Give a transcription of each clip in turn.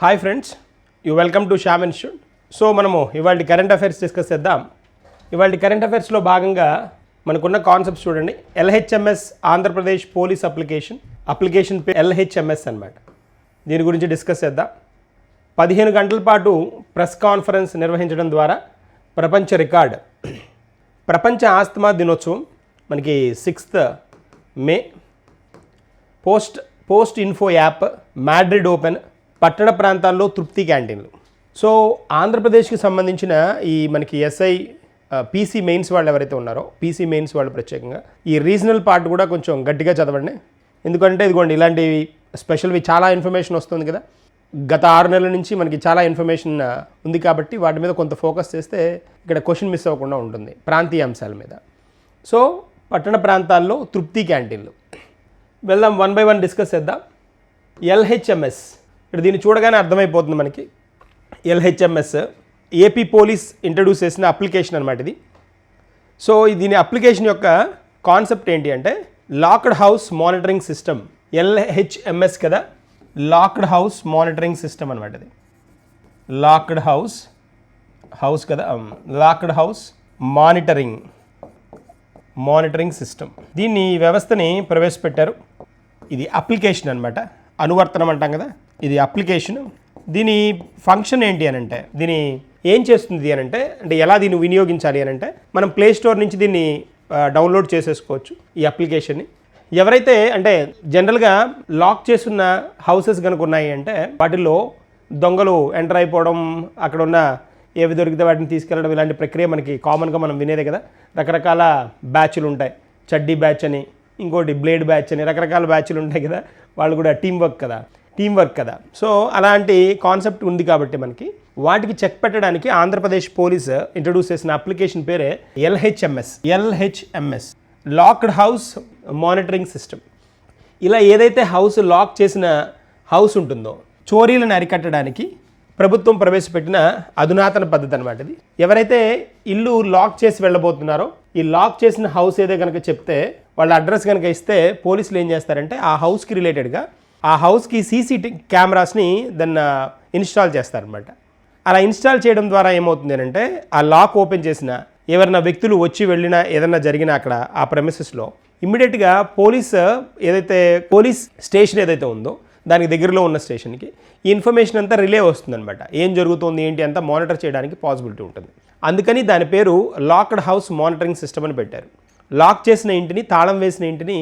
Hi friends you welcome to Shyam institute so మనము ఇవాళ current affairs discuss చేద్దాం. ఇవాళ కరెంట్ అఫైర్స్లో భాగంగా మనకున్న కాన్సెప్ట్స్ చూడండి. LHMS Andhra Pradesh police application application పే ఎల్హెచ్ఎంఎస్ అనమాట దీని గురించి డిస్కస్ చేద్దాం. పదిహేను గంటల పాటు ప్రెస్ కాన్ఫరెన్స్ నిర్వహించడం ద్వారా ప్రపంచ రికార్డ్ ప్రపంచ ఆస్తమా దినోత్సవం మనకి sixth May post post info app Madrid open పట్టణ ప్రాంతాల్లో తృప్తి క్యాంటీన్లు. సో ఆంధ్రప్రదేశ్కి సంబంధించిన ఈ మనకి ఎస్ఐ పీసీ మెయిన్స్ వాళ్ళు ఎవరైతే ఉన్నారో పీసీ మెయిన్స్ వాళ్ళు ప్రత్యేకంగా ఈ రీజనల్ పార్ట్ కూడా కొంచెం గట్టిగా చదవండి. ఎందుకంటే ఇదిగోండి ఇలాంటివి స్పెషల్వి చాలా ఇన్ఫర్మేషన్ వస్తుంది కదా. గత ఆరు నెలల నుంచి మనకి చాలా ఇన్ఫర్మేషన్ ఉంది కాబట్టి వాటి మీద కొంత ఫోకస్ చేస్తే ఇక్కడ క్వశ్చన్ మిస్ అవ్వకుండా ఉంటుంది ప్రాంతీయ అంశాల మీద. సో పట్టణ ప్రాంతాల్లో తృప్తి క్యాంటీన్లు. వెళ్దాం వన్ బై వన్ డిస్కస్ చేద్దాం. ఎల్హెచ్ఎంఎస్ ఇక్కడ దీన్ని చూడగానే అర్థమైపోతుంది మనకి. ఎల్హెచ్ఎంఎస్ ఏపీ పోలీస్ ఇంట్రడ్యూస్ చేసిన అప్లికేషన్ అనమాట ఇది. సో దీని అప్లికేషన్ యొక్క కాన్సెప్ట్ ఏంటి అంటే locked house monitoring system LHMS కదా లాక్డ్ హౌస్ మానిటరింగ్ సిస్టమ్ అనమాట ఇది. లాక్డ్ హౌస్ హౌస్ కదా locked house monitoring monitoring system దీన్ని వ్యవస్థని ప్రవేశపెట్టారు. ఇది అప్లికేషన్ అనమాట అనువర్తనం అంటాం కదా. ఇది అప్లికేషన్ దీని ఫంక్షన్ ఏంటి అని అంటే దీని ఏం చేస్తుంది అని అంటే అంటే ఎలా దీన్ని వినియోగించాలి అని అంటే మనం ప్లే స్టోర్ నుంచి దీన్ని డౌన్లోడ్ చేసేసుకోవచ్చు ఈ అప్లికేషన్ని ఎవరైతే అంటే జనరల్గా లాక్ చేసున్న హౌసెస్ కనుక ఉన్నాయి అంటే వాటిల్లో దొంగలు ఎంటర్ అయిపోవడం అక్కడ ఉన్న ఏవి దొరికితే వాటిని తీసుకెళ్ళడం ఇలాంటి ప్రక్రియ మనకి కామన్గా మనం వినేదే కదా. రకరకాల బ్యాచ్లు ఉంటాయి. చడ్డీ బ్యాచ్ అని ఇంకోటి బ్లేడ్ బ్యాచ్ అని రకరకాల బ్యాచ్లు ఉంటాయి కదా. వాళ్ళు కూడా టీం వర్క్ కదా. టీం వర్క్ కదా. సో అలాంటి కాన్సెప్ట్ ఉంది కాబట్టి మనకి. వాటికి చెక్ పెట్టడానికి ఆంధ్రప్రదేశ్ పోలీస్ ఇంట్రడ్యూస్ చేసిన అప్లికేషన్ పేరే LHMS LHMS locked house monitoring system ఇలా ఏదైతే హౌస్ లాక్ చేసిన హౌస్ ఉంటుందో చోరీలను అరికట్టడానికి ప్రభుత్వం ప్రవేశపెట్టిన అధునాతన పద్ధతి అనమాట ఇది. ఎవరైతే ఇల్లు లాక్ చేసి వెళ్ళబోతున్నారో ఈ లాక్ చేసిన హౌస్ ఏదో కనుక చెప్తే వాళ్ళ అడ్రస్ కనుక ఇస్తే పోలీసులు ఏం చేస్తారంటే ఆ హౌస్కి రిలేటెడ్గా ఆ హౌస్కి సీసీటీ కెమెరాస్ని దాన్ని ఇన్స్టాల్ చేస్తారనమాట అలా ఇన్స్టాల్ చేయడం ద్వారా ఏమవుతుంది అంటే ఆ లాక్ ఓపెన్ చేసిన ఎవరైనా వ్యక్తులు వచ్చి వెళ్ళినా ఏదైనా జరిగినా అక్కడ ఆ ప్రెమిసెస్లో ఇమ్మీడియట్గా పోలీస్ ఏదైతే పోలీస్ స్టేషన్ ఏదైతే ఉందో దానికి దగ్గరలో ఉన్న స్టేషన్కి ఈ ఇన్ఫర్మేషన్ అంతా రిలే వస్తుందన్నమాట. ఏం జరుగుతుంది ఏంటి అంతా మానిటర్ చేయడానికి పాసిబిలిటీ ఉంటుంది. అందుకని దాని పేరు లాక్డ్ హౌస్ మానిటరింగ్ సిస్టమ్ అని పెట్టారు. లాక్ చేసిన ఇంటిని తాళం వేసిన ఇంటిని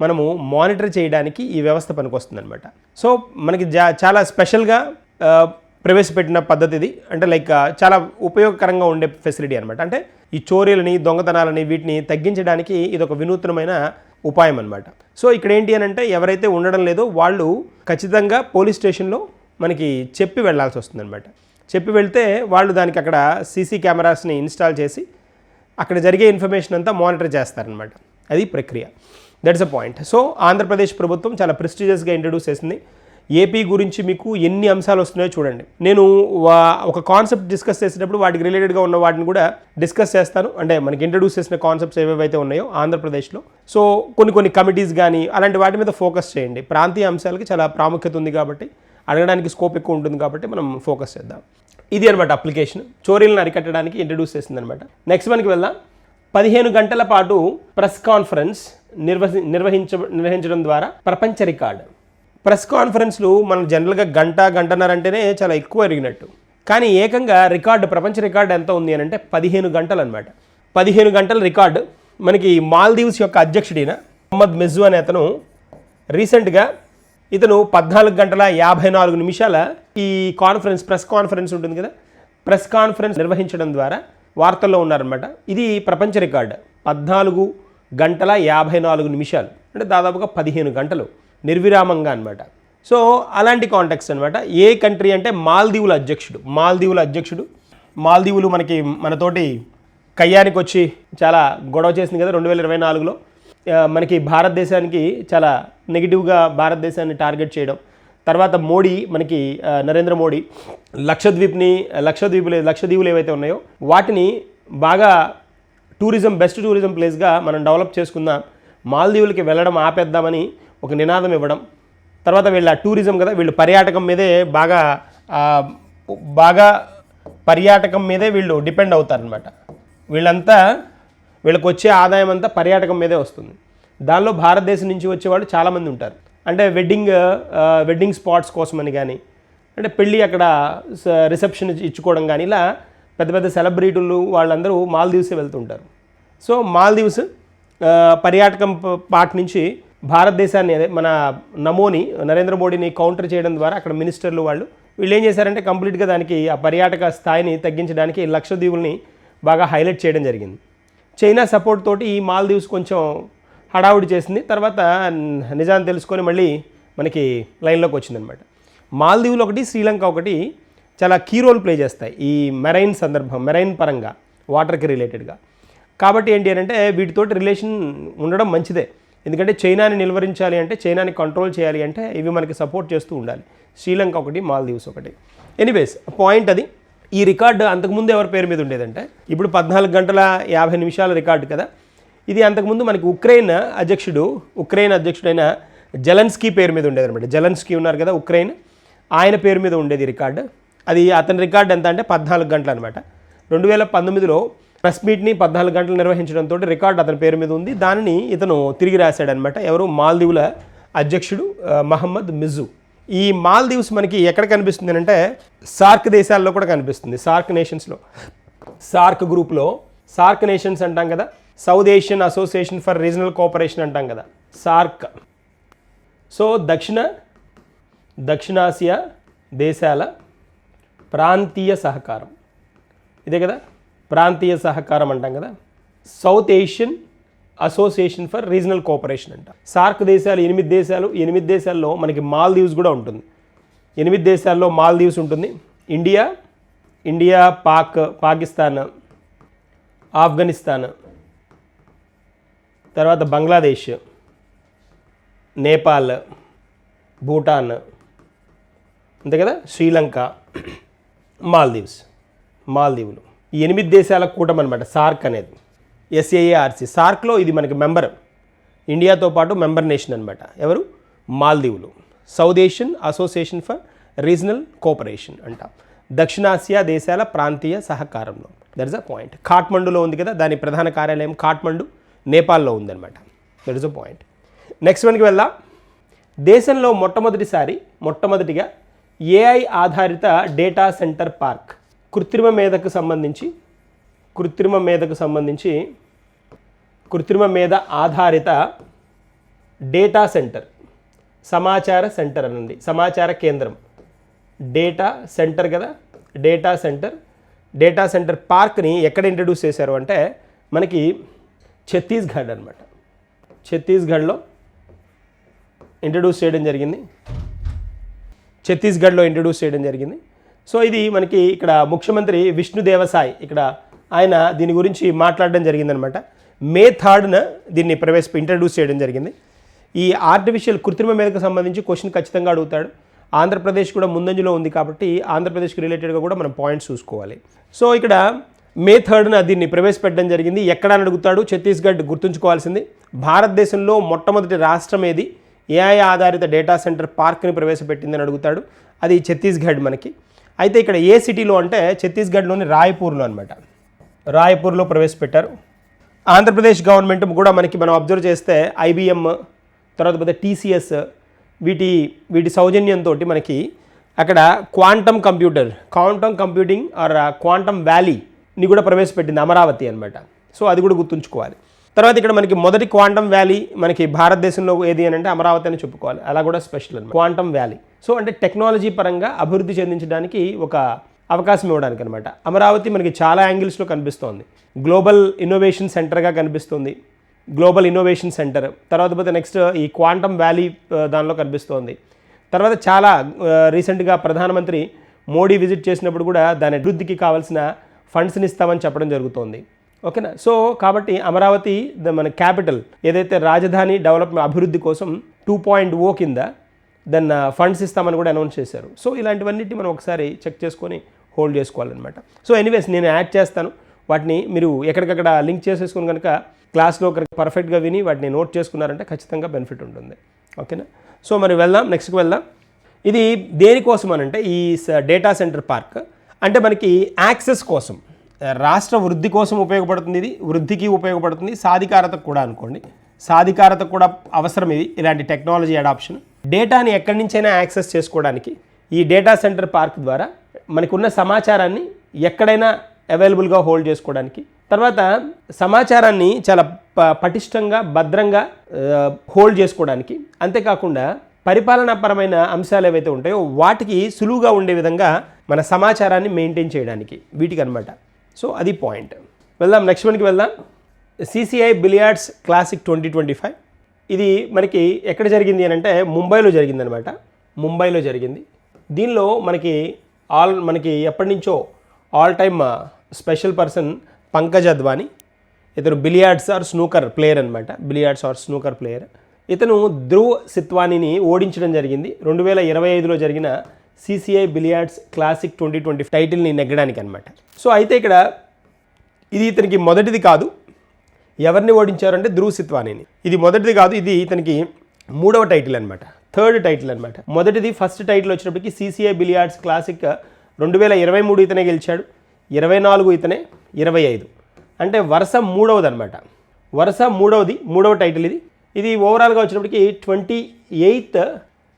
మనము మానిటర్ చేయడానికి ఈ వ్యవస్థ పనికొస్తుందనమాట సో మనకి జా చాలా స్పెషల్గా ప్రవేశపెట్టిన పద్ధతి ఇది అంటే లైక్ చాలా ఉపయోగకరంగా ఉండే ఫెసిలిటీ అనమాట అంటే ఈ చోరీలని దొంగతనాలని వీటిని తగ్గించడానికి ఇది ఒక వినూత్నమైన ఉపాయం అనమాట సో ఇక్కడ ఏంటి అని అంటే ఎవరైతే ఉండడం లేదో వాళ్ళు ఖచ్చితంగా పోలీస్ స్టేషన్లో మనకి చెప్పి వెళ్ళాల్సి వస్తుందన్నమాట. చెప్పి వెళ్తే వాళ్ళు దానికి అక్కడ సీసీ కెమెరాస్ని ఇన్స్టాల్ చేసి అక్కడ జరిగే ఇన్ఫర్మేషన్ అంతా మానిటర్ చేస్తారనమాట అది ప్రక్రియ. That's a point so Andhra Pradesh ప్రభుత్వం చాలా ప్రెస్టీజియస్గా ఇంట్రడ్యూస్ చేసింది. ఏపీ గురించి మీకు ఎన్ని అంశాలు వస్తున్నాయో చూడండి. నేను వా- ఒక కాన్సెప్ట్ డిస్కస్ చేసేటప్పుడు వాటికి రిలేటెడ్గా ఉన్న వాటిని కూడా డిస్కస్ చేస్తాను. అంటే మనకి ఇంట్రడ్యూస్ చేసిన కాన్సెప్ట్స్ ఏవేవైతే ఉన్నాయో ఆంధ్రప్రదేశ్లో సో కొన్ని కొన్ని కమిటీస్ కానీ అలాంటి వాటి మీద ఫోకస్ చేయండి. ప్రాంతీయ అంశాలకి చాలా ప్రాముఖ్యత ఉంది కాబట్టి అడగడానికి స్కోప్ ఎక్కువ ఉంటుంది కాబట్టి మనం ఫోకస్ చేద్దాం. ఇది అనమాట అప్లికేషన్ చోరీలను అరికట్టడానికి ఇంట్రడ్యూస్ చేసింది అనమాట నెక్స్ట్ మనకి వెళ్దాం. పదిహేను గంటల పాటు ప్రెస్ కాన్ఫరెన్స్ నిర్వహి నిర్వహించ నిర్వహించడం ద్వారా ప్రపంచ రికార్డు. ప్రెస్ కాన్ఫరెన్స్లు మనం జనరల్గా గంట గంటన్నర అంటేనే చాలా ఎక్కువ ఎరిగినట్టు. కానీ ఏకంగా రికార్డు ప్రపంచ రికార్డు ఎంత ఉంది అని అంటే పదిహేను గంటలు అనమాట పదిహేను గంటల రికార్డు మనకి మాల్దీవ్స్ యొక్క అధ్యక్షుడైన మొహమ్మద్ మెజు అనే అతను రీసెంట్గా ఇతను పద్నాలుగు గంటల యాభై నాలుగు నిమిషాల ఈ కాన్ఫరెన్స్ ప్రెస్ కాన్ఫరెన్స్ ఉంటుంది కదా? ప్రెస్ కాన్ఫరెన్స్ నిర్వహించడం ద్వారా వార్తల్లో ఉన్నారనమాట ఇది ప్రపంచ రికార్డు. పద్నాలుగు గంటల యాభై నాలుగు నిమిషాలు. అంటే దాదాపుగా పదిహేను గంటలు. నిర్విరామంగా అనమాట సో అలాంటి కాంటాక్ట్స్ అనమాట ఏ కంట్రీ అంటే మాల్దీవుల అధ్యక్షుడు. మాల్దీవుల అధ్యక్షుడు. మాల్దీవులు మనకి మనతోటి కయ్యానికి వచ్చి చాలా గొడవ చేసింది కదా రెండు వేల ఇరవై నాలుగులో. మనకి భారతదేశానికి చాలా నెగిటివ్గా భారతదేశాన్ని టార్గెట్ చేయడం. తర్వాత మోడీ మనకి నరేంద్ర మోడీ లక్షద్వీప్ని లక్షద్వీపులు లక్షద్వీపులు ఏవైతే ఉన్నాయో వాటిని బాగా టూరిజం బెస్ట్ టూరిజం ప్లేస్గా మనం డెవలప్ చేసుకుందాం మాల్దీవులకి వెళ్ళడం ఆపేద్దామని ఒక నినాదం ఇవ్వడం. తర్వాత వీళ్ళ టూరిజం కదా వీళ్ళు పర్యాటకం మీదే బాగా బాగా పర్యాటకం మీదే వీళ్ళు డిపెండ్ అవుతారనమాట వీళ్ళంతా వీళ్ళకి వచ్చే ఆదాయం అంతా పర్యాటకం మీదే వస్తుంది. దానిలో భారతదేశం నుంచి వచ్చేవాళ్ళు చాలామంది ఉంటారు. అంటే వెడ్డింగ్ వెడ్డింగ్ స్పాట్స్ కోసమని కానీ అంటే పెళ్ళి అక్కడ రిసెప్షన్ ఇచ్చుకోవడం కానీ ఇలా పెద్ద పెద్ద సెలబ్రిటీలు వాళ్ళందరూ మాల్దీవ్సే వెళ్తుంటారు. సో మాల్దీవ్స్ పర్యాటకం పార్ట్ నుంచి భారతదేశాన్ని అదే మన నమోని నరేంద్ర మోడీని కౌంటర్ చేయడం ద్వారా అక్కడ మినిస్టర్లు వాళ్ళు వీళ్ళు ఏం చేశారంటే కంప్లీట్గా దానికి ఆ పర్యాటక స్థాయిని తగ్గించడానికి లక్షద్వీపుల్ని బాగా హైలైట్ చేయడం జరిగింది. చైనా సపోర్ట్ తోటి ఈ మాల్దీవ్స్ కొంచెం హడావుడి చేసింది. తర్వాత నిజాన్ని తెలుసుకొని మళ్ళీ మనకి లైన్లోకి వచ్చిందనమాట. మాల్దీవులు ఒకటి శ్రీలంక ఒకటి చాలా కీ రోల్ ప్లే చేస్తాయి ఈ మెరైన్ సందర్భం మెరైన్ పరంగా వాటర్కి రిలేటెడ్గా కాబట్టి ఏంటి అని అంటే వీటితోటి రిలేషన్ ఉండడం మంచిదే. ఎందుకంటే చైనాని నిలువరించాలి అంటే చైనాని కంట్రోల్ చేయాలి అంటే ఇవి మనకి సపోర్ట్ చేస్తూ ఉండాలి. శ్రీలంక ఒకటి మాల్దీవ్స్ ఒకటి. ఎనీవేస్ పాయింట్ అది. ఈ రికార్డు అంతకుముందు ఎవరి పేరు మీద ఉండేదంటే ఇప్పుడు పద్నాలుగు గంటల యాభై నిమిషాల రికార్డు కదా. ఇది అంతకుముందు మనకి ఉక్రెయిన్ అధ్యక్షుడు ఉక్రెయిన్ అధ్యక్షుడైన జలన్స్కీ పేరు మీద ఉండేది అనమాట జలన్స్కీ ఉన్నారు కదా ఉక్రెయిన్. ఆయన పేరు మీద ఉండేది రికార్డు అది అతని రికార్డు ఎంత అంటే పద్నాలుగు గంటలు అనమాట రెండు వేల పంతొమ్మిదిలో ప్రెస్ మీట్ని పద్నాలుగు గంటలు నిర్వహించడంతో రికార్డు అతని పేరు మీద ఉంది. దానిని ఇతను తిరిగి రాశాడనమాట ఎవరు? మాల్దీవుల అధ్యక్షుడు మహమ్మద్ మిజు ఈ మాల్దీవ్స్ మనకి ఎక్కడ కనిపిస్తుంది అంటే సార్క్ దేశాల్లో కూడా కనిపిస్తుంది. సార్క్ నేషన్స్లో. సార్క్ గ్రూప్లో. సార్క్ నేషన్స్ అంటాం కదా. South Asian association for regional cooperation అంటాం కదా. సార్క్. సో దక్షిణ దక్షిణాసియా దేశాల ప్రాంతీయ సహకారం. ఇదే కదా? ప్రాంతీయ సహకారం అంటాం కదా? South Asian association for regional cooperation అంట. సార్క్ దేశాలు ఎనిమిది దేశాలు ఎనిమిది దేశాల్లో మనకి మాల్దీవ్స్ కూడా ఉంటుంది. ఎనిమిది దేశాల్లో మాల్దీవ్స్ ఉంటుంది. ఇండియా ఇండియా పాక్ పాకిస్తాన్ ఆఫ్ఘనిస్తాన్ తర్వాత బంగ్లాదేశ్ నేపాల్ భూటాన్ అంతే కదా? శ్రీలంక మాల్దీవ్స్ మాల్దీవులు. ఈ ఎనిమిది దేశాల కూటమి అనమాట సార్క్ అనేది. ఎస్ఏఏఆర్సీ సార్క్లో ఇది మనకి మెంబర్. ఇండియాతో పాటు మెంబర్ నేషన్ అనమాట ఎవరు? మాల్దీవులు. South Asian association for regional cooperation అంట. దక్షిణాసియా దేశాల ప్రాంతీయ సహకారంలో. దట్ ఇస్ అ పాయింట్ కాఠ్మండులో ఉంది కదా దాని ప్రధాన కార్యాలయం కాఠ్మండు నేపాల్లో ఉందన్నమాట that is a point next వన్కి వెళ్దాం. దేశంలో మొట్టమొదటిసారి మొట్టమొదటిగా ఏఐ ఆధారిత డేటా సెంటర్ పార్క్ కృత్రిమ మేధకు సంబంధించి కృత్రిమ మేధకు సంబంధించి కృత్రిమ మేధ ఆధారిత డేటా సెంటర్ సమాచార సెంటర్ అనండి సమాచార కేంద్రం. డేటా సెంటర్ కదా? డేటా సెంటర్ డేటా సెంటర్ పార్క్ని ఎక్కడ ఇంట్రడ్యూస్ చేశారు అంటే మనకి ఛత్తీస్గఢ్ అనమాట ఛత్తీస్గఢ్లో ఇంట్రడ్యూస్ చేయడం జరిగింది. ఛత్తీస్గఢ్లో ఇంట్రడ్యూస్ చేయడం జరిగింది. సో ఇది మనకి ఇక్కడ ముఖ్యమంత్రి విష్ణు దేవసాయ్ ఇక్కడ ఆయన దీని గురించి మాట్లాడడం జరిగిందనమాట. మే థర్డ్న దీన్ని ప్రవేశ ఇంట్రడ్యూస్ చేయడం జరిగింది. ఈ ఆర్టిఫిషియల్ కృత్రిమ మేధకు సంబంధించి క్వశ్చన్ ఖచ్చితంగా అడుగుతాడు. ఆంధ్రప్రదేశ్ కూడా ముందంజలో ఉంది కాబట్టి ఆంధ్రప్రదేశ్కి రిలేటెడ్గా కూడా మనం పాయింట్స్ చూసుకోవాలి. సో ఇక్కడ మే థర్డ్న దీన్ని ప్రవేశపెట్టడం జరిగింది. ఎక్కడ అని అడుగుతాడు? ఛత్తీస్గఢ్ గుర్తుంచుకోవాల్సింది. భారతదేశంలో మొట్టమొదటి రాష్ట్రం ఏది? ఏఐ ఆధారిత డేటా సెంటర్ పార్క్ని ప్రవేశపెట్టిందని అడుగుతాడు. అది ఛత్తీస్గఢ్ మనకి. అయితే ఇక్కడ ఏ సిటీలో అంటే ఛత్తీస్గఢ్లోని రాయ్పూర్లో అనమాట రాయ్పూర్లో ప్రవేశపెట్టారు. ఆంధ్రప్రదేశ్ గవర్నమెంట్ కూడా మనకి మనం అబ్జర్వ్ చేస్తే ఐబిఎం తర్వాత పోతే టీసీఎస్ వీటి వీటి సౌజన్యంతో మనకి అక్కడ quantum computer quantum computing or quantum వ్యాలీని కూడా ప్రవేశపెట్టింది అమరావతి అనమాట సో అది కూడా గుర్తుంచుకోవాలి. తర్వాత ఇక్కడ మనకి మొదటి క్వాంటమ్ వ్యాలీ మనకి భారతదేశంలో ఏది అని అంటే అమరావతి అని చెప్పుకోవాలి. అలా కూడా స్పెషల్ అనమాట క్వాంటమ్ వ్యాలీ. సో అంటే టెక్నాలజీ పరంగా అభివృద్ధి చెందించడానికి ఒక అవకాశం ఇవ్వడానికి అనమాట అమరావతి మనకి చాలా యాంగిల్స్లో కనిపిస్తోంది. గ్లోబల్ ఇన్నోవేషన్ సెంటర్గా కనిపిస్తుంది. Global innovation centre. తర్వాత పోతే నెక్స్ట్ ఈ క్వాంటమ్ వ్యాలీ దానిలో కనిపిస్తోంది. తర్వాత చాలా రీసెంట్గా ప్రధానమంత్రి మోడీ విజిట్ చేసినప్పుడు కూడా దాని అభివృద్ధికి కావాల్సిన ఫండ్స్ని ఇస్తామని చెప్పడం జరుగుతోంది. ఓకేనా? సో కాబట్టి అమరావతి ద మన క్యాపిటల్ ఏదైతే రాజధాని డెవలప్మెంట్ అభివృద్ధి కోసం టూ పాయింట్ ఓ కింద దెన్ ఫండ్స్ ఇస్తామని కూడా అనౌన్స్ చేశారు. సో ఇలాంటివన్నిటి మనం ఒకసారి చెక్ చేసుకొని హోల్డ్ చేసుకోవాలన్నమాట. సో ఎనీవేస్ నేను యాడ్ చేస్తాను. వాటిని మీరు ఎక్కడికక్కడ లింక్ చేసేసుకుని కనుక క్లాస్లో పర్ఫెక్ట్గా విని వాటిని నోట్ చేసుకున్నారంటే ఖచ్చితంగా బెనిఫిట్ ఉంటుంది. ఓకేనా? సో మరి వెళ్దాం నెక్స్ట్కి వెళ్దాం. ఇది దేనికోసం అనంటే ఈ డేటా సెంటర్ పార్క్. అంటే మనకి యాక్సెస్ కోసం. రాష్ట్ర వృద్ధి కోసం ఉపయోగపడుతుంది ఇది వృద్ధికి ఉపయోగపడుతుంది సాధికారతకు కూడా అనుకోండి. సాధికారత కూడా అవసరం ఇది ఇలాంటి టెక్నాలజీ అడాప్షన్. డేటాని ఎక్కడి నుంచైనా యాక్సెస్ చేసుకోవడానికి ఈ డేటా సెంటర్ పార్క్ ద్వారా మనకున్న సమాచారాన్ని ఎక్కడైనా అవైలబుల్గా హోల్డ్ చేసుకోవడానికి. తర్వాత సమాచారాన్ని చాలా ప- పటిష్టంగా భద్రంగా హోల్డ్ చేసుకోవడానికి. అంతేకాకుండా పరిపాలనాపరమైన అంశాలు ఏవైతే ఉంటాయో వాటికి సులువుగా ఉండే విధంగా మన సమాచారాన్ని మెయింటైన్ చేయడానికి వీటికి అనమాట సో అది పాయింట్ వెళ్దాం నెక్స్ట్ వన్కి వెళ్దాం. CCI billiards classic twenty twenty five ఇది మనకి ఎక్కడ జరిగింది అని అంటే ముంబైలో జరిగింది అనమాట ముంబైలో జరిగింది. దీనిలో మనకి ఆల్ మనకి ఎప్పటి నుంచో all time special person Pankaj Advani ఇతను బిలియార్డ్స్ ఆర్ స్నూకర్ ప్లేయర్ అనమాట బిలియార్డ్స్ ఆర్ స్నూకర్ ప్లేయర్ ఇతను ధ్రువ్ సిత్వానీని ఓడించడం జరిగింది. రెండు వేల ఇరవై ఐదులో జరిగిన CCI billiards classic twenty twenty టైటిల్ని నెగ్గడానికి అనమాట సో అయితే ఇక్కడ ఇది ఇతనికి మొదటిది కాదు. ఎవరిని ఓడించారంటే ధ్రువ్ సిత్వానీని. ఇది మొదటిది కాదు ఇది ఇతనికి మూడవ టైటిల్ అనమాట థర్డ్ టైటిల్ అనమాట మొదటిది ఫస్ట్ టైటిల్ వచ్చినప్పటికి సిసిఐ బిలియార్డ్స్ క్లాసిక్ రెండు వేల ఇరవై మూడు ఇతనే గెలిచాడు ఇరవై నాలుగు ఇతనే ఇరవై ఐదు. అంటే వరుస మూడవది అనమాట వరుస మూడవది మూడవ టైటిల్ ఇది. ఇది ఓవరాల్గా వచ్చినప్పటికి ట్వంటీ ఎయిత్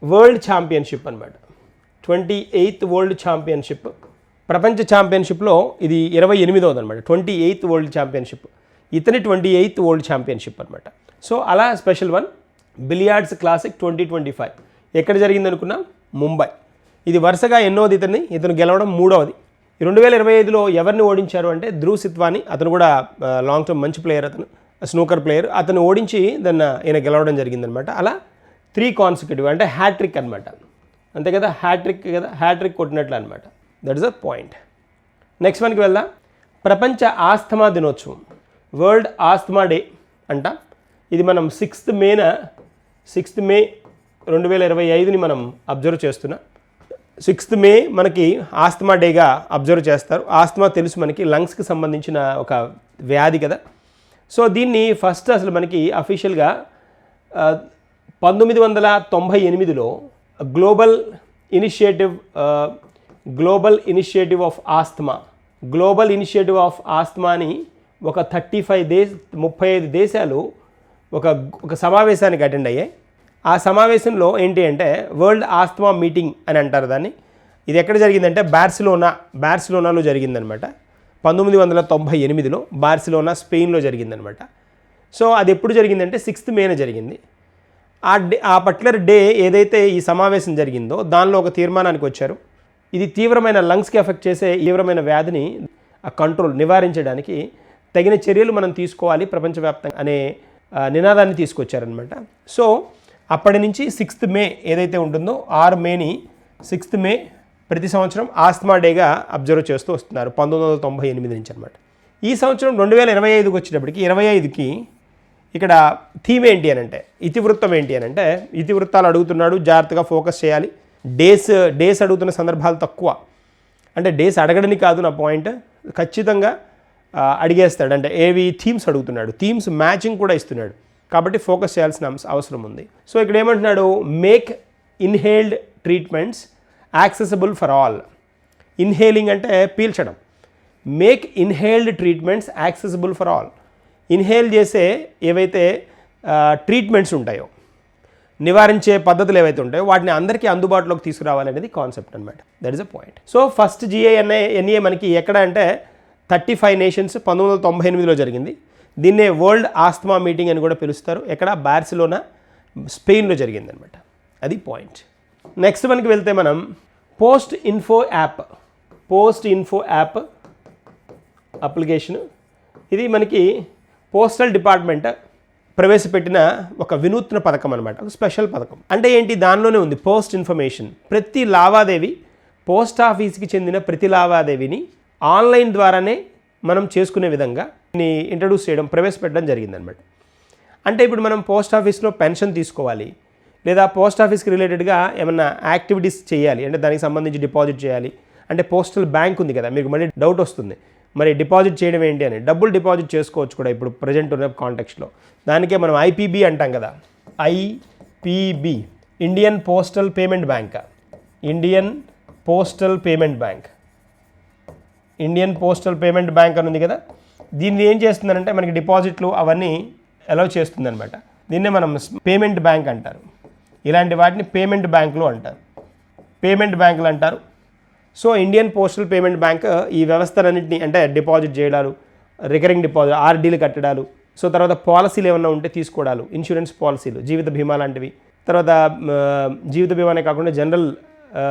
వరల్డ్ ఛాంపియన్షిప్ అనమాట ట్వంటీ ఎయిత్ వరల్డ్ ఛాంపియన్షిప్. ప్రపంచ ఛాంపియన్షిప్లో ఇది ఇరవై ఎనిమిదవది అనమాట ట్వంటీ ఎయిత్ వరల్డ్ ఛాంపియన్షిప్. ఇతని ట్వంటీ ఎయిత్ వరల్డ్ ఛాంపియన్షిప్ అనమాట సో అలా special one billiards classic twenty twenty five. ఎక్కడ జరిగింది అనుకున్నా? ముంబై. ఇది వరుసగా ఎన్నోది ఇతన్ని ఇతను గెలవడం మూడవది. రెండు వేల ఇరవై ఐదులో ఎవరిని ఓడించారు అంటే ధ్రువ్ సిత్వాని అతను కూడా లాంగ్ టర్మ్ మంచి ప్లేయర్ అతను స్నూకర్ ప్లేయర్ అతను ఓడించి దాన్ని ఈయన గెలవడం జరిగిందనమాట అలా త్రీ కాన్సిక్యూటివ్ అంటే హ్యాట్రిక్ అనమాట అంతే కదా హ్యాట్రిక్ కదా హ్యాట్రిక్ కొట్టినట్లు అనమాట that is a point next వన్కి వెళ్దాం. ప్రపంచ ఆస్తమా దినోత్సవం. వరల్డ్ ఆస్థమా డే అంట. ఇది మనం సిక్స్త్ మేన సిక్స్త్ మే రెండు వేల ఇరవై ఐదుని మనం అబ్జర్వ్ చేస్తున్నాం. సిక్స్త్ మే మనకి ఆస్తమా డేగా అబ్జర్వ్ చేస్తారు. ఆస్తమా తెలుసు మనకి లంగ్స్కి సంబంధించిన ఒక వ్యాధి కదా. సో దీన్ని ఫస్ట్ అసలు మనకి అఫీషియల్గా పంతొమ్మిది వందల తొంభై ఎనిమిదిలో global initiative global initiative of asthma global initiative of ఆస్తమాని ఒక థర్టీ ఫైవ్ దేశ ముప్పై ఐదు దేశాలు ఒక ఒక సమావేశానికి అటెండ్ అయ్యాయి. ఆ సమావేశంలో ఏంటి అంటే వరల్డ్ ఆస్థమా మీటింగ్ అని అంటారు దాన్ని. ఇది ఎక్కడ జరిగిందంటే బార్సిలోనా బార్సిలోనాలో జరిగిందనమాట. పంతొమ్మిది వందల తొంభై ఎనిమిదిలో బార్సిలోనా స్పెయిన్లో జరిగిందనమాట. సో అది ఎప్పుడు జరిగిందంటే సిక్స్త్ మేన జరిగింది. ఆ డే ఆ పర్టికులర్ డే ఏదైతే ఈ సమావేశం జరిగిందో దానిలో ఒక తీర్మానానికి వచ్చారు. ఇది తీవ్రమైన లంగ్స్కి ఎఫెక్ట్ చేసే తీవ్రమైన వ్యాధిని ఆ కంట్రోల్ నివారించడానికి తగిన చర్యలు మనం తీసుకోవాలి ప్రపంచవ్యాప్తంగా అనే నినాదాన్ని తీసుకొచ్చారనమాట సో అప్పటి నుంచి సిక్స్త్ మే ఏదైతే ఉంటుందో ఆరు మేని సిక్స్త్ మే ప్రతి సంవత్సరం ఆస్మా డేగా అబ్జర్వ్ చేస్తూ వస్తున్నారు పంతొమ్మిది వందల తొంభై ఎనిమిది నుంచి అనమాట ఈ సంవత్సరం రెండు వేల ఇరవై ఐదుకి వచ్చేటప్పటికి ఇరవై ఐదుకి ఇక్కడ థీమ్ ఏంటి అని అంటే ఇతివృత్తం ఏంటి అని అంటే ఇతివృత్తాలు అడుగుతున్నాడు జాగ్రత్తగా ఫోకస్ చేయాలి. డేస్ డేస్ అడుగుతున్న సందర్భాలు తక్కువ. అంటే డేస్ అడగడని కాదు నా పాయింట్. ఖచ్చితంగా అడిగేస్తాడు. అంటే ఏవి థీమ్స్ అడుగుతున్నాడు. థీమ్స్ మ్యాచింగ్ కూడా ఇస్తున్నాడు. కాబట్టి ఫోకస్ చేయాల్సిన అవసరం ఉంది. సో ఇక్కడ ఏమంటున్నాడు? Make inhaled treatments accessible for all. Inhaling అంటే పీల్చడం. Make inhaled treatments accessible for all. Inhale చేసే ఏవైతే ట్రీట్మెంట్స్ ఉంటాయో నివారించే పద్ధతులు ఏవైతే ఉంటాయో వాటిని అందరికీ అందుబాటులోకి తీసుకురావాలనేది కాన్సెప్ట్ అనమాట that is a point so first జిఏఎన్ఏ ఎన్ఏ మనకి ఎక్కడ అంటే థర్టీ ఫైవ్ నేషన్స్ పంతొమ్మిది వందల తొంభై ఎనిమిదిలో జరిగింది. దీన్నే వరల్డ్ ఆస్థమా మీటింగ్ అని కూడా పిలుస్తారు. ఎక్కడ? బార్సిలోనా స్పెయిన్లో జరిగిందనమాట అది పాయింట్ నెక్స్ట్ మనకి వెళ్తే మనం post info app post info app application ఇది మనకి పోస్టల్ డిపార్ట్మెంట్ ప్రవేశపెట్టిన ఒక వినూత్న పథకం అనమాట ఒక స్పెషల్ పథకం. అంటే ఏంటి? దానిలోనే ఉంది పోస్ట్ ఇన్ఫర్మేషన్. ప్రతి లావాదేవీ పోస్ట్ ఆఫీస్కి చెందిన ప్రతి లావాదేవీని ఆన్లైన్ ద్వారానే మనం చేసుకునే విధంగా దీన్ని ఇంట్రడ్యూస్ చేయడం ప్రవేశపెట్టడం జరిగిందనమాట అంటే ఇప్పుడు మనం పోస్ట్ ఆఫీస్లో పెన్షన్ తీసుకోవాలి లేదా పోస్ట్ ఆఫీస్కి రిలేటెడ్గా ఏమన్నా యాక్టివిటీస్ చేయాలి అంటే దానికి సంబంధించి డిపాజిట్ చేయాలి అంటే పోస్టల్ బ్యాంక్ ఉంది కదా మీకు మళ్ళీ డౌట్ వస్తుంది. మరి డిపాజిట్ చేయడం ఏంటి అని. డబ్బులు డిపాజిట్ చేసుకోవచ్చు కూడా ఇప్పుడు ప్రజెంట్ ఉన్న కాంటెక్స్ట్లో దానికే మనం ఐపీబీ అంటాం కదా. IPB Indian postal payment bank Indian postal payment bank Indian postal payment bank అని ఉంది కదా. దీన్ని ఏం చేస్తుందంటే మనకి డిపాజిట్లు అవన్నీ అలౌ చేస్తుందనమాట దీన్నే మనం పేమెంట్ బ్యాంక్ అంటారు. ఇలాంటి వాటిని పేమెంట్ బ్యాంకులు అంటారు. పేమెంట్ బ్యాంకులు అంటారు. So Indian postal payment bank ఈ వ్యవస్థలన్నింటినీ అంటే డిపాజిట్ చేయడాలు రికరింగ్ డిపాజిట్ ఆర్డీలు కట్టడాలు సో తర్వాత పాలసీలు ఏమైనా ఉంటే తీసుకోవడాలు ఇన్సూరెన్స్ పాలసీలు జీవిత బీమా లాంటివి. తర్వాత జీవిత బీమానే కాకుండా జనరల్ ఆ,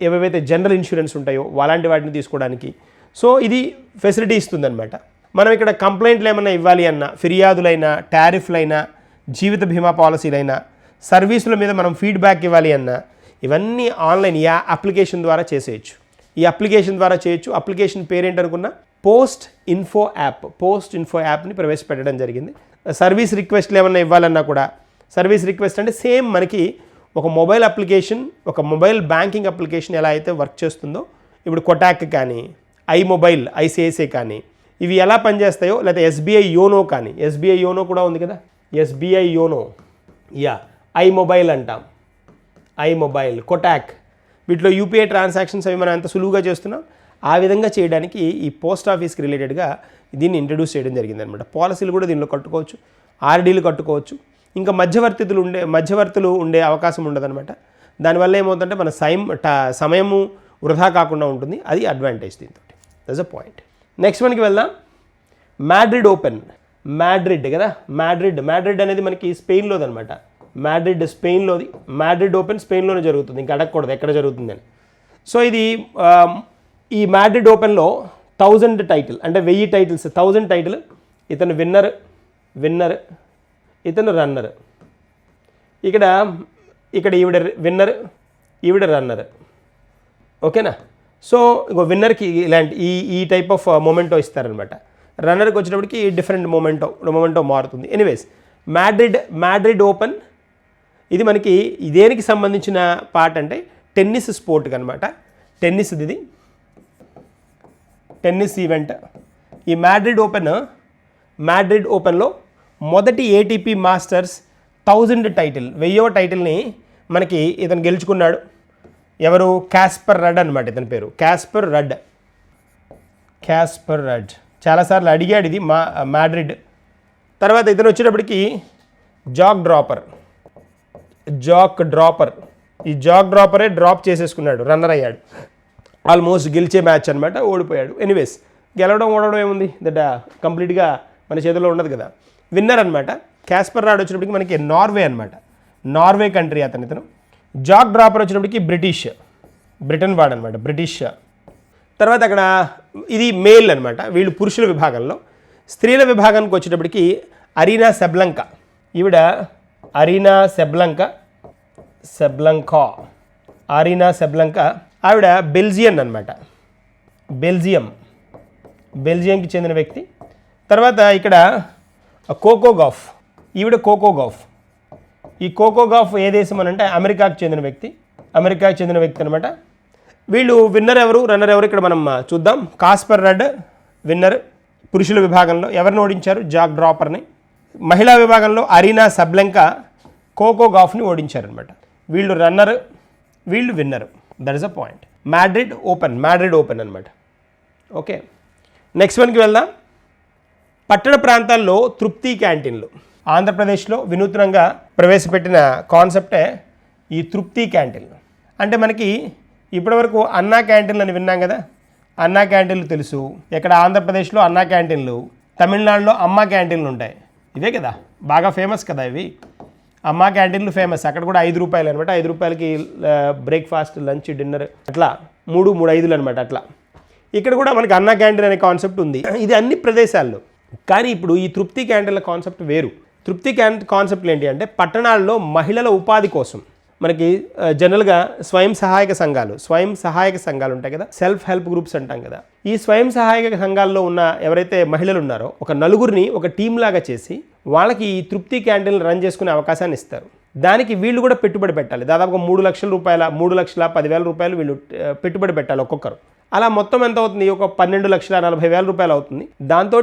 ఏవేవైతే జనరల్ ఇన్సూరెన్స్ ఉంటాయో అలాంటి వాటిని తీసుకోవడానికి. సో ఇది ఫెసిలిటీ ఇస్తుందన్నమాట. మనం ఇక్కడ కంప్లైంట్లు ఏమైనా ఇవ్వాలి అన్నా ఫిర్యాదులైనా టారిఫ్లైనా జీవిత బీమా పాలసీలైనా సర్వీసుల మీద మనం ఫీడ్బ్యాక్ ఇవ్వాలి అన్నా ఇవన్నీ ఆన్లైన్ యా అప్లికేషన్ ద్వారా చేసేయచ్చు. ఈ అప్లికేషన్ ద్వారా చేయొచ్చు. అప్లికేషన్ పేరేంటి అనుకున్నా post info app. Post info యాప్ని ప్రవేశపెట్టడం జరిగింది. సర్వీస్ రిక్వెస్ట్లు ఏమన్నా ఇవ్వాలన్నా కూడా సర్వీస్ రిక్వెస్ట్ అంటే సేమ్ మనకి ఒక మొబైల్ అప్లికేషన్ ఒక మొబైల్ బ్యాంకింగ్ అప్లికేషన్ ఎలా అయితే వర్క్ చేస్తుందో ఇప్పుడు కొటాక్ కానీ ఐ మొబైల్ ఐసిఐసిఐ కానీ ఇవి ఎలా పనిచేస్తాయో లేదా ఎస్బీఐ యోనో కానీ ఎస్బీఐ యోనో కూడా ఉంది కదా? SBI YONO. Yeah I mobile అంటాం. I mobile Kotak. వీటిలో యూపీఐ ట్రాన్సాక్షన్స్ అవి మనం ఎంత సులువుగా చేస్తున్నాం? ఆ విధంగా చేయడానికి ఈ పోస్ట్ ఆఫీస్కి రిలేటెడ్గా దీన్ని ఇంట్రడ్యూస్ చేయడం జరిగిందనమాట పాలసీలు కూడా దీనిలో కట్టుకోవచ్చు ఆర్డీలు కట్టుకోవచ్చు. ఇంకా మధ్యవర్తితులు ఉండే మధ్యవర్తులు ఉండే అవకాశం ఉండదన్నమాట. దానివల్ల ఏమవుతుందంటే మన సైమ్ ట- సమయము వృధా కాకుండా ఉంటుంది. అది అడ్వాంటేజ్ దీంతో దస్ అ పాయింట్ నెక్స్ట్ మనకి వెళ్దాం. మ్యాడ్రిడ్ ఓపెన్ మ్యాడ్రిడ్ కదా? మ్యాడ్రిడ్ మ్యాడ్రిడ్ అనేది మనకి స్పెయిన్లోది అనమాట మ్యాడ్రిడ్ స్పెయిన్లోది మ్యాడ్రిడ్ ఓపెన్ స్పెయిన్లోనే జరుగుతుంది. ఇంకా అడగకూడదు ఎక్కడ జరుగుతుందని సో ఇది ఈ మ్యాడ్రిడ్ ఓపెన్లో థౌజండ్ టైటిల్ అంటే వెయ్యి టైటిల్స్ థౌజండ్ టైటిల్ ఇతను విన్నర్ విన్నర్ ఇతను రన్నర్ ఇక్కడ ఇక్కడ ఈవిడ విన్నర్ ఈవిడ రన్నర్ ఓకేనా? సో ఇంకో విన్నర్కి ఇలాంటి ఈ ఈ టైప్ ఆఫ్ మొమెంటో ఇస్తారనమాట. రన్నర్కి వచ్చినప్పటికి డిఫరెంట్ మొమెంటో మొమెంటో మారుతుంది. ఎనీవేస్ మ్యాడ్రిడ్ మ్యాడ్రిడ్ ఓపెన్ ఇది మనకి దేనికి సంబంధించిన పార్ట్ అంటే టెన్నిస్ స్పోర్ట్కి అనమాట టెన్నిస్ ఇది. Tennis event. ఈ మ్యాడ్రిడ్ ఓపెన్ మ్యాడ్రిడ్ ఓపెన్లో మొదటి ఏటీపీ మాస్టర్స్ థౌజండ్ టైటిల్ వెయ్యో టైటిల్ని మనకి ఇతను గెలుచుకున్నాడు. ఎవరు? క్యాస్పర్ రడ్ అనమాట ఇతని పేరు. Casper Ruud. Casper Ruud. చాలాసార్లు అడిగాడు ఇది మా మ్యాడ్రిడ్ తర్వాత ఇతను వచ్చేటప్పటికి జాక్ డ్రాపర్. Jack Draper. ఈ జాక్ డ్రాపరే డ్రాప్ చేసేసుకున్నాడు రన్నర్ అయ్యాడు. ఆల్మోస్ట్ గెలిచే మ్యాచ్ అనమాట ఓడిపోయాడు. ఎనీవేస్ గెలవడం ఓడడం ఏముంది? దట్ కంప్లీట్గా మన చేతిలో ఉండదు కదా. విన్నర్ అనమాట క్యాస్పర్ రాడ్ వచ్చినప్పటికి మనకి నార్వే అనమాట నార్వే కంట్రీ అతను ఇతను జాక్ డ్రాపర్ వచ్చినప్పటికి బ్రిటిష్. బ్రిటన్ వాడు అనమాట బ్రిటిష్. తర్వాత అక్కడ ఇది మేల్ అనమాట వీళ్ళు పురుషుల విభాగంలో. స్త్రీల విభాగానికి వచ్చేటప్పటికి అరీనా సెబ్లంక. ఈవిడ అరీనా సెబ్లంక సెబ్లంకా. అరీనా సెబ్లంక ఆవిడ బెల్జియన్ అనమాట బెల్జియం. బెల్జియంకి చెందిన వ్యక్తి. తర్వాత ఇక్కడ కోకోగాఫ్ ఈవిడ కోకోగాఫ్ ఈ కోకోగాఫ్ ఏ దేశం అని అంటే అమెరికాకు చెందిన వ్యక్తి. అమెరికాకు చెందిన వ్యక్తి అనమాట వీళ్ళు విన్నర్ ఎవరు రన్నర్ ఎవరు ఇక్కడ మనం చూద్దాం. కాస్పర్ రెడ్ విన్నర్ పురుషుల విభాగంలో ఎవరిని ఓడించారు? జాక్ డ్రాపర్ని. మహిళా విభాగంలో అరీనా సబ్లెంక కోకో గాఫ్ని ఓడించారనమాట వీళ్ళు రన్నర్ వీళ్ళు winner. That is a point Madrid open Madrid open అనమాట ఓకే నెక్స్ట్ వన్కి వెళ్దాం. పట్టణ ప్రాంతాల్లో తృప్తి క్యాంటీన్లు. ఆంధ్రప్రదేశ్లో వినూత్నంగా ప్రవేశపెట్టిన కాన్సెప్టే ఈ తృప్తి క్యాంటీన్లు. అంటే మనకి ఇప్పటివరకు అన్నా క్యాంటీన్లు అని విన్నాం కదా? అన్నా క్యాంటీన్లు తెలుసు. ఇక్కడ ఆంధ్రప్రదేశ్లో అన్నా క్యాంటీన్లు తమిళనాడులో అమ్మ క్యాంటీన్లు ఉంటాయి. ఇవే కదా బాగా ఫేమస్ కదా ఇవి. అమ్మ క్యాంటీన్లు ఫేమస్ అక్కడ కూడా ఐదు రూపాయలు అనమాట ఐదు రూపాయలకి బ్రేక్ఫాస్ట్ లంచ్ డిన్నర్ అట్లా మూడు మూడు ఐదులు అనమాట అట్లా. ఇక్కడ కూడా మనకి అన్న క్యాంటీన్ అనే కాన్సెప్ట్ ఉంది. ఇది అన్ని ప్రదేశాల్లో. కానీ ఇప్పుడు ఈ తృప్తి క్యాంటీన్ల కాన్సెప్ట్ వేరు. తృప్తి క్యాన్ కాన్సెప్ట్లు ఏంటి అంటే పట్టణాల్లో మహిళల ఉపాధి కోసం. మనకి జనరల్గా స్వయం సహాయక సంఘాలు స్వయం సహాయక సంఘాలు ఉంటాయి కదా సెల్ఫ్ హెల్ప్ గ్రూప్స్ అంటాం కదా. ఈ స్వయం సహాయక సంఘాల్లో ఉన్న ఎవరైతే మహిళలు ఉన్నారో ఒక నలుగురిని ఒక టీం లాగా చేసి వాళ్ళకి ఈ తృప్తి క్యాంటీన్లు రన్ చేసుకునే అవకాశాన్ని ఇస్తారు. దానికి వీళ్ళు కూడా పెట్టుబడి పెట్టాలి. దాదాపుగా మూడు లక్షల రూపాయల మూడు లక్షల పదివేల రూపాయలు వీళ్ళు పెట్టుబడి పెట్టాలి ఒక్కొక్కరు. అలా మొత్తం ఎంత అవుతుంది? ఒక పన్నెండు లక్షల నలభై వేల రూపాయలు అవుతుంది. దాంతో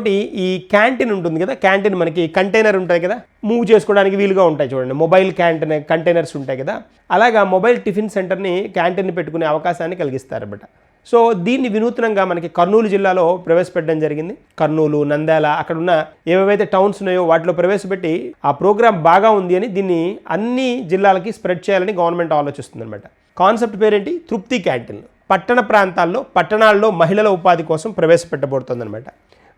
ఈ క్యాంటీన్ ఉంటుంది కదా క్యాంటీన్ మనకి కంటైనర్ ఉంటాయి కదా మూవ్ చేసుకోవడానికి వీలుగా ఉంటాయి చూడండి. మొబైల్ క్యాంటీన్ కంటైనర్స్ ఉంటాయి కదా. అలాగా మొబైల్ టిఫిన్ సెంటర్ని క్యాంటీన్ పెట్టుకునే అవకాశాన్ని కలిగిస్తారన్నమాట. సో దీన్ని వినూత్నంగా మనకి కర్నూలు జిల్లాలో ప్రవేశపెట్టడం జరిగింది. కర్నూలు నంద్యాల అక్కడ ఉన్న ఏవేవైతే టౌన్స్ ఉన్నాయో వాటిలో ప్రవేశపెట్టి ఆ ప్రోగ్రామ్ బాగా ఉంది అని దీన్ని అన్ని జిల్లాలకి స్ప్రెడ్ చేయాలని గవర్నమెంట్ ఆలోచిస్తుంది అనమాట కాన్సెప్ట్ పేరేంటి? తృప్తి క్యాంటీన్లు పట్టణ ప్రాంతాల్లో పట్టణాల్లో మహిళల ఉపాధి కోసం ప్రవేశపెట్టబడుతుందన్నమాట.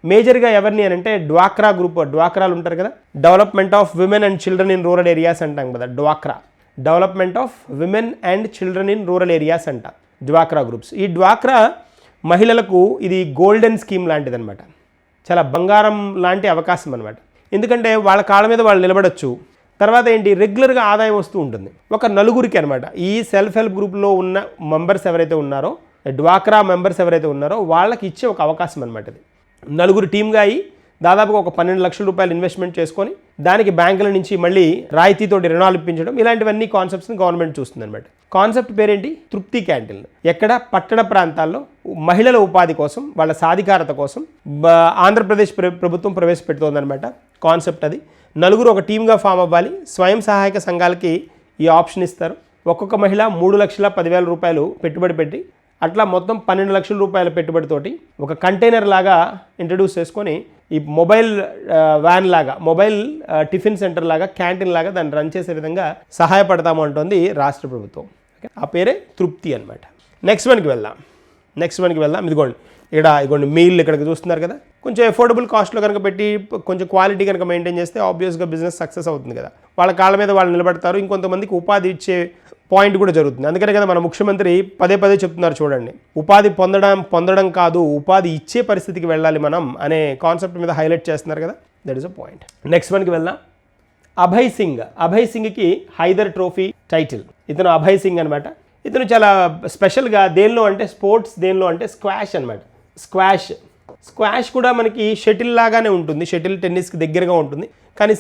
మేజర్గా ఎవరిని అని అంటే డ్వాక్రా గ్రూప్ డ్వాక్రాలు ఉంటారు కదా? Development of women and children in rural areas అంటాం కదా డ్వాక్రా. Development of women and children in rural areas అంట డ్వాక్రా గ్రూప్స్ ఈ డ్వాక్రా మహిళలకు ఇది గోల్డెన్ స్కీమ్ లాంటిదనమాట చాలా బంగారం లాంటి అవకాశం అనమాట ఎందుకంటే వాళ్ళ కాళ్ళ మీద వాళ్ళు నిలబడొచ్చు. తర్వాత ఏంటి? రెగ్యులర్గా ఆదాయం వస్తూ ఉంటుంది. ఒక నలుగురికి అనమాట ఈ సెల్ఫ్ హెల్ప్ గ్రూప్లో ఉన్న మెంబర్స్ ఎవరైతే ఉన్నారో డ్వాక్రా మెంబర్స్ ఎవరైతే ఉన్నారో వాళ్ళకి ఇచ్చే ఒక అవకాశం అనమాట ఇది నలుగురు టీమ్గా అయ్యి దాదాపుగా ఒక పన్నెండు లక్షల రూపాయలు ఇన్వెస్ట్మెంట్ చేసుకొని దానికి బ్యాంకుల నుంచి మళ్ళీ రాయితీతోటి రుణాలు ఇప్పించడం ఇలాంటివన్నీ కాన్సెప్ట్స్ని గవర్నమెంట్ చూస్తుంది అనమాట కాన్సెప్ట్ పేరేంటి? తృప్తి క్యాంటీన్లు ఎక్కడ? పట్టణ ప్రాంతాల్లో మహిళల ఉపాధి కోసం వాళ్ళ సాధికారత కోసం ఆంధ్రప్రదేశ్ ప్రభుత్వం ప్రవేశపెడుతోందనమాట కాన్సెప్ట్ అది. నలుగురు ఒక టీమ్గా ఫామ్ అవ్వాలి. స్వయం సహాయక సంఘాలకి ఈ ఆప్షన్ ఇస్తారు. ఒక్కొక్క మహిళ మూడు లక్షల పదివేల రూపాయలు పెట్టుబడి పెట్టి అట్లా మొత్తం పన్నెండు లక్షల రూపాయల పెట్టుబడితోటి ఒక కంటైనర్ లాగా ఇంట్రడ్యూస్ చేసుకొని ఈ మొబైల్ వ్యాన్ లాగా మొబైల్ టిఫిన్ సెంటర్ లాగా క్యాంటీన్ లాగా దాన్ని రన్ చేసే విధంగా సహాయపడతాము అంటోంది రాష్ట్ర ప్రభుత్వం. ఓకే? ఆ పేరే తృప్తి అనమాట నెక్స్ట్ వన్కి వెళ్దాం. నెక్స్ట్ వన్కి వెళ్దాం. ఇదిగోండి. ఇక్కడ ఇదిగోండి మీల్ ఇక్కడికి చూస్తున్నారు కదా. కొంచెం ఎఫోర్డబుల్ కాస్ట్లో కనుక పెట్టి కొంచెం క్వాలిటీ కనుక మెయింటైన్ చేస్తే ఆబ్వియస్గా బిజినెస్ సక్సెస్ అవుతుంది కదా. వాళ్ళ కాళ్ళ మీద వాళ్ళు నిలబడతారు. ఇంకొంతమందికి ఉపాధి ఇచ్చే పాయింట్ కూడా జరుగుతుంది. అందుకనే కదా మన ముఖ్యమంత్రి పదే పదే చెప్తున్నారు చూడండి. ఉపాధి పొందడం పొందడం కాదు ఉపాధి ఇచ్చే పరిస్థితికి వెళ్ళాలి మనం అనే కాన్సెప్ట్ మీద హైలైట్ చేస్తున్నారు కదా. That is a point next వన్కి వెళ్దాం. అభయ్ సింగ్. అభయ్ సింగ్కి హైదర్ ట్రోఫీ టైటిల్ ఇతను అభయ్ సింగ్ అనమాట ఇతను చాలా స్పెషల్గా దేనిలో అంటే స్పోర్ట్స్ దేనిలో అంటే స్క్వాష్ అనమాట స్క్వాష్. స్క్వాష్ కూడా మనకి షటిల్ లాగానే ఉంటుంది. షటిల్ టెన్నిస్కి దగ్గరగా ఉంటుంది. కానీ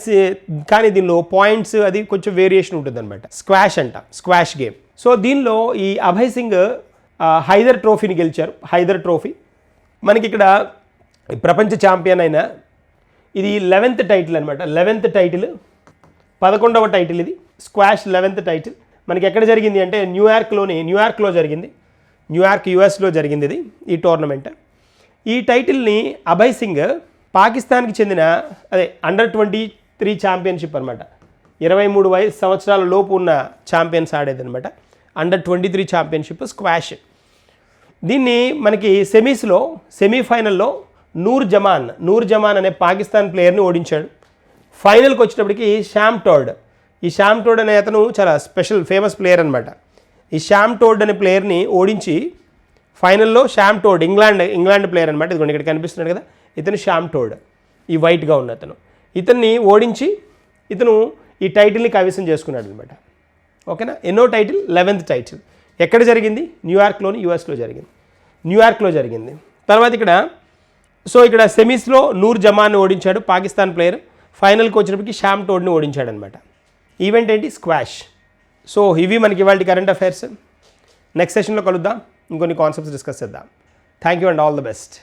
కానీ దీనిలో పాయింట్స్ అది కొంచెం వేరియేషన్ ఉంటుంది అనమాట స్క్వాష్ అంట. Squash game. సో దీనిలో ఈ అభయ్ సింగ్ హైదర్ ట్రోఫీని గెలిచారు. హైదర్ ట్రోఫీ. మనకి ఇక్కడ ప్రపంచ ఛాంపియన్ అయిన ఇది లెవెన్త్ టైటిల్ అనమాట లెవెన్త్ టైటిల్. పదకొండవ టైటిల్ ఇది. Squash eleventh title. మనకి ఎక్కడ జరిగింది అంటే న్యూయార్క్లోని న్యూయార్క్లో జరిగింది. న్యూయార్క్ యుఎస్లో జరిగింది ఇది ఈ టోర్నమెంట్. ఈ టైటిల్ని అభయ్ సింగ్ పాకిస్తాన్కి చెందిన అదే అండర్ ట్వంటీ త్రీ ఛాంపియన్షిప్ అనమాట ఇరవై మూడు వయసు సంవత్సరాల లోపు ఉన్న champions ఆడేదనమాట under twenty three championship squash దీన్ని మనకి సెమీస్లో సెమీఫైనల్లో నూర్ జమాన్ నూర్ జమాన్ అనే పాకిస్తాన్ ప్లేయర్ని ఓడించాడు. ఫైనల్కి వచ్చేటప్పటికి శ్యామ్ టోర్డ్ ఈ శ్యామ్ టోర్డ్ అనే అతను చాలా స్పెషల్ ఫేమస్ ప్లేయర్ అనమాట ఈ శ్యామ్ టోర్డ్ అనే ప్లేయర్ని ఓడించి ఫైనల్లో Sam Todd England England player అనమాట ఇదిగోండి ఇక్కడ కనిపిస్తున్నాడు కదా. ఇతను శ్యామ్ టోడ్ ఈ వైట్గా ఉన్న అతను ఇతన్ని ఓడించి ఇతను ఈ టైటిల్ని కైవసం చేసుకున్నాడు అనమాట ఓకేనా? ఎన్నో టైటిల్ లెవెన్త్ టైటిల్ ఎక్కడ జరిగింది? న్యూయార్క్లోని యూఎస్లో జరిగింది. న్యూయార్క్లో జరిగింది. తర్వాత ఇక్కడ సో ఇక్కడ సెమీస్లో నూర్ జమాన్ని ఓడించాడు పాకిస్తాన్ ప్లేయర్ ఫైనల్కి వచ్చినప్పటికి శ్యామ్ టోడ్ని ఓడించాడు అనమాట ఈవెంట్ ఏంటి? స్క్వాష్ సో ఇవి మనకి ఇవాళ కరెంట్ అఫైర్స్ నెక్స్ట్ సెషన్లో కలుద్దాం. ఇంకొన్ని కాన్సెప్ట్స్ డిస్కస్ చేద్దాం. Thank you and all the best